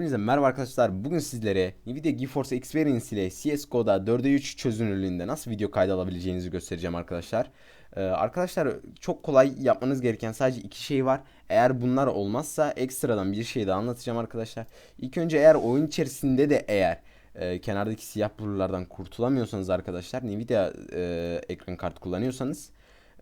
Merhaba arkadaşlar. Bugün sizlere Nvidia GeForce Experience ile CSGO'da 4'e 3 çözünürlüğünde nasıl video kaydı alabileceğinizi göstereceğim arkadaşlar. Ee, arkadaşlar çok kolay yapmanız gereken sadece iki şey var. Eğer bunlar olmazsa ekstradan bir şey daha anlatacağım arkadaşlar. İlk önce eğer oyun içerisinde de eğer e, kenardaki siyah blurlardan kurtulamıyorsanız arkadaşlar Nvidia e, ekran kartı kullanıyorsanız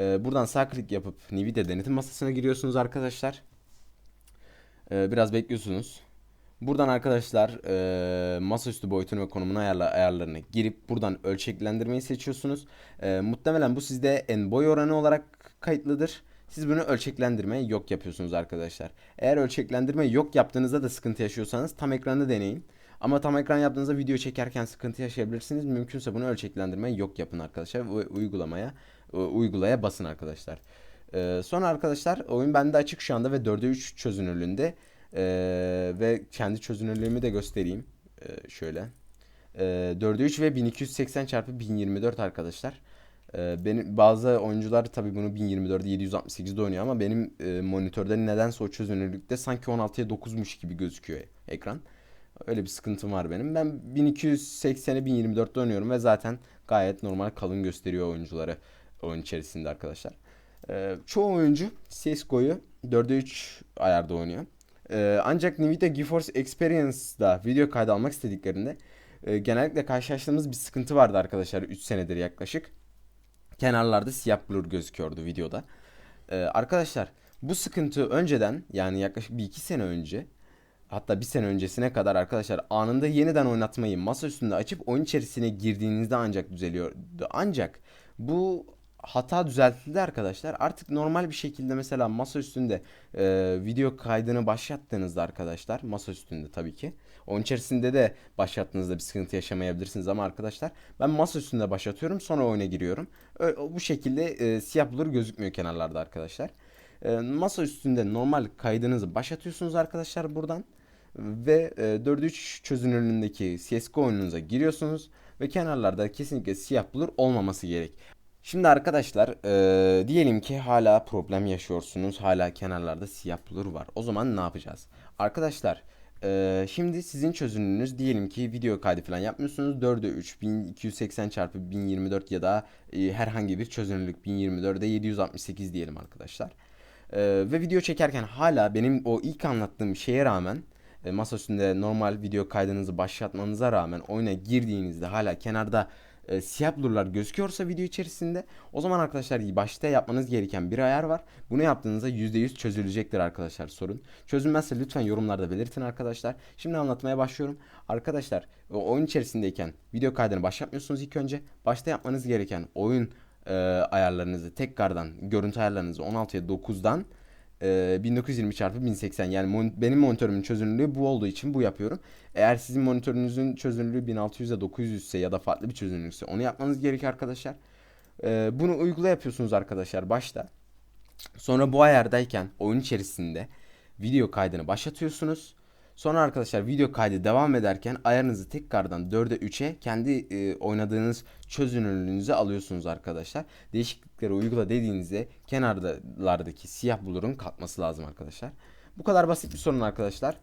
e, buradan sağ klik yapıp Nvidia denetim masasına giriyorsunuz arkadaşlar. E, biraz bekliyorsunuz. Buradan arkadaşlar e, masaüstü boyutunu ve konumunu ayarla, ayarlarını girip buradan ölçeklendirmeyi seçiyorsunuz. E, muhtemelen bu sizde en boy oranı olarak kayıtlıdır. Siz bunu ölçeklendirme yok yapıyorsunuz arkadaşlar. Eğer ölçeklendirme yok yaptığınızda da sıkıntı yaşıyorsanız tam ekranı deneyin. Ama tam ekran yaptığınızda video çekerken sıkıntı yaşayabilirsiniz. Mümkünse bunu ölçeklendirme yok yapın arkadaşlar. Ve uygulamaya e, uygulaya basın arkadaşlar. E, sonra arkadaşlar oyun bende açık şu anda ve 4'e 3 çözünürlüğünde. Ee, ve kendi çözünürlüğümü de göstereyim. Ee, şöyle. Ee, 4'e 3 ve 1280 çarpı 1024 arkadaşlar. Ee, benim bazı oyuncular tabi bunu 1024'de 768'de oynuyor ama benim e, monitörde nedense o çözünürlükte sanki 16'ya 9'muş gibi gözüküyor ekran. Öyle bir sıkıntım var benim. Ben 1280'e 1024'de oynuyorum ve zaten gayet normal kalın gösteriyor oyuncuları oyun içerisinde arkadaşlar. Ee, çoğu oyuncu CSGO'yu 4'e 3 ayarda oynuyor. Ee, ancak Nvidia GeForce Experience'da video kaydı almak istediklerinde e, genellikle karşılaştığımız bir sıkıntı vardı arkadaşlar 3 senedir yaklaşık. Kenarlarda siyah blur gözüküyordu videoda. Ee, arkadaşlar bu sıkıntı önceden yani yaklaşık bir iki sene önce hatta bir sene öncesine kadar arkadaşlar anında yeniden oynatmayı masa üstünde açıp oyun içerisine girdiğinizde ancak düzeliyordu. Ancak bu hata düzeltildi arkadaşlar. Artık normal bir şekilde mesela masa üstünde e, video kaydını başlattığınızda arkadaşlar masa üstünde tabii ki. Onun içerisinde de başlattığınızda bir sıkıntı yaşamayabilirsiniz ama arkadaşlar ben masa üstünde başlatıyorum sonra oyuna giriyorum. Ö, bu şekilde e, siyah blur gözükmüyor kenarlarda arkadaşlar. E, masa üstünde normal kaydınızı başlatıyorsunuz arkadaşlar buradan. Ve e, 4'e 3 çözünürlüğündeki CSGO oyununuza giriyorsunuz. Ve kenarlarda kesinlikle siyah blur olmaması gerek. Şimdi arkadaşlar e, diyelim ki hala problem yaşıyorsunuz. Hala kenarlarda siyah blur var. O zaman ne yapacağız? Arkadaşlar e, şimdi sizin çözünürlüğünüz diyelim ki video kaydı falan yapmıyorsunuz. 4'e 3 1280 çarpı 1024 ya da e, herhangi bir çözünürlük 1024'e 768 diyelim arkadaşlar. E, ve video çekerken hala benim o ilk anlattığım şeye rağmen e, masa üstünde normal video kaydınızı başlatmanıza rağmen oyuna girdiğinizde hala kenarda e, siyah blurlar gözüküyorsa video içerisinde o zaman arkadaşlar başta yapmanız gereken bir ayar var. Bunu yaptığınızda %100 çözülecektir arkadaşlar sorun. Çözülmezse lütfen yorumlarda belirtin arkadaşlar. Şimdi anlatmaya başlıyorum. Arkadaşlar oyun içerisindeyken video kaydını başlatmıyorsunuz ilk önce. Başta yapmanız gereken oyun e, ayarlarınızı tekrardan görüntü ayarlarınızı 16'ya 9'dan 1920 çarpı 1080 yani mon benim monitörümün çözünürlüğü bu olduğu için bu yapıyorum. Eğer sizin monitörünüzün çözünürlüğü 1600 ile 900 ise ya da farklı bir çözünürlükse onu yapmanız gerekiyor arkadaşlar. Ee, bunu uygula yapıyorsunuz arkadaşlar başta. Sonra bu ayardayken oyun içerisinde video kaydını başlatıyorsunuz. Sonra arkadaşlar video kaydı devam ederken ayarınızı tekrardan 4'e 3'e kendi e, oynadığınız çözünürlüğünüzü alıyorsunuz arkadaşlar. Değişiklikleri uygula dediğinizde kenarlardaki siyah blurun kalkması lazım arkadaşlar. Bu kadar basit bir sorun arkadaşlar.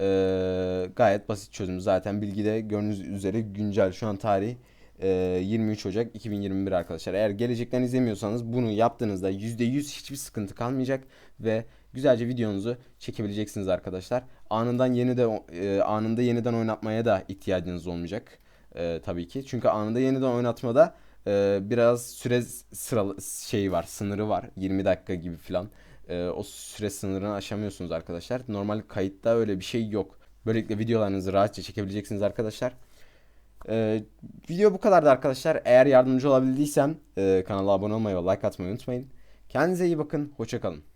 Ee, gayet basit çözüm zaten bilgide gördüğünüz üzere güncel şu an tarih 23 Ocak 2021 arkadaşlar. Eğer gelecekten izlemiyorsanız bunu yaptığınızda %100 hiçbir sıkıntı kalmayacak ve güzelce videonuzu çekebileceksiniz arkadaşlar. Anından yeniden e, anında yeniden oynatmaya da ihtiyacınız olmayacak. E, tabii ki. Çünkü anında yeniden oynatmada e, biraz süre sıralı şeyi var, sınırı var. 20 dakika gibi falan. E, o süre sınırını aşamıyorsunuz arkadaşlar. Normal kayıtta öyle bir şey yok. Böylelikle videolarınızı rahatça çekebileceksiniz arkadaşlar. Ee, video bu kadardı arkadaşlar. Eğer yardımcı olabildiysem e, kanala abone olmayı ve like atmayı unutmayın. Kendinize iyi bakın. Hoşçakalın.